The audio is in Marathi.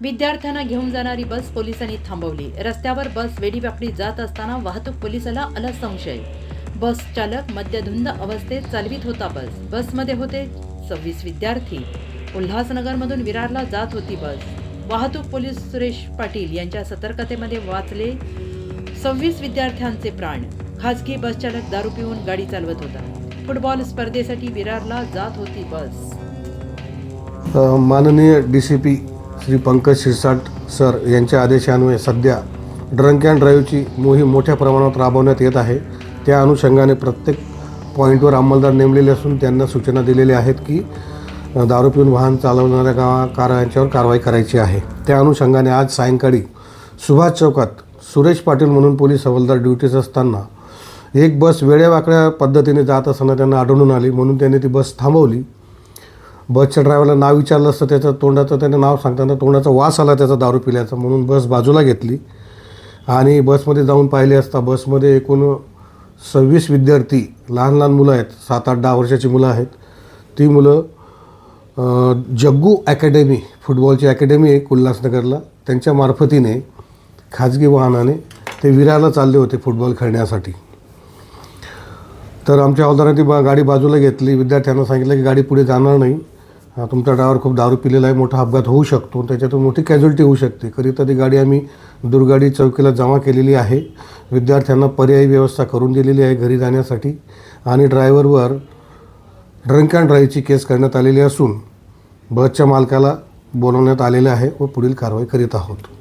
विद्यार्थ्यांना घेऊन जाणारी बस पोलिसांनी थांबवली. रस्त्यावर बस वेडीवाकडी जात असताना वाहतूक पोलिसाला आला संशय. बस चालक मद्यधुंद अवस्थेत चालवित होता बस. बसमध्ये होते सव्वीस विद्यार्थी. उल्हासनगरमधून विरारला जात होती बस. वाहतूक पोलीस सुरेश पाटील यांच्या सतर्कतेमध्ये वाचले सव्वीस विद्यार्थ्यांचे प्राण. खासगी बस चालक दारू पिऊन गाडी चालवत होता. फुटबॉल स्पर्धेसाठी विरारला जात होती बस. माननीय D C P Shri Pankaj Shirsat sir यांच्या आदेशान्वये सध्या ड्रंक अँड ड्राईव्हची मोहीम मोठ्या प्रमाणात राबवण्यात येत आहे. त्या अनुषंगाने प्रत्येक पॉईंटवर अंमलदार नेमलेले असून त्यांना सूचना दिलेल्या आहेत की दारू पिऊन वाहन चालवणाऱ्या गावा कार यांच्यावर कारवाई करायची आहे. त्या अनुषंगाने आज सायंकाळी सुभाष चौकात सुरेश पाटील म्हणून पोलीस हवालदार ड्युटीत असताना एक बस वेड्यावाकड्या पद्धतीने जात असताना त्यांना आढळून आली. म्हणून त्यांनी ती बस थांबवली. बसच्या ड्रायव्हरला नाव विचारलं असतं त्याचं तोंडाचं त्याने नाव सांगताना तोंडाचा वास आला त्याचा दारू पिल्याचा म्हणून बस बाजूला घेतली. आणि बसमध्ये जाऊन पाहिले असता बसमध्ये एकूण सव्वीस विद्यार्थी लहान लहान मुलं आहेत सात आठ दहा वर्षाची मुलं आहेत. ती मुलं जग्गू अकॅडमी फुटबॉलची अकॅडमी आहे उल्हासनगरला. त्यांच्या मार्फतीने खाजगी वाहनाने ते विराला चालले होते फुटबॉल खेळण्यासाठी. तर आमच्या हवालदाराने ती बा गाडी बाजूला घेतली. विद्यार्थ्यांना सांगितलं की गाडी पुढे जाणार नाही. तुमचा ड्रायव्हर खूप दारू पिलेला आहे मोठा अपघात होऊ शकतो त्याच्यातून मोठी कॅज्युलिटी होऊ शकते. करिता ती गाडी आम्ही दुर्गाडी चौकीला जमा केलेली आहे. विद्यार्थ्यांना पर्यायी व्यवस्था करून दिलेली आहे घरी जाण्यासाठी. आणि ड्रायव्हरवर ड्रंक अँड ड्राईव्हची केस करण्यात आलेली असून बसच्या मालकाला बोलवण्यात आलेलं आहे व पुढील कारवाई करीत आहोत.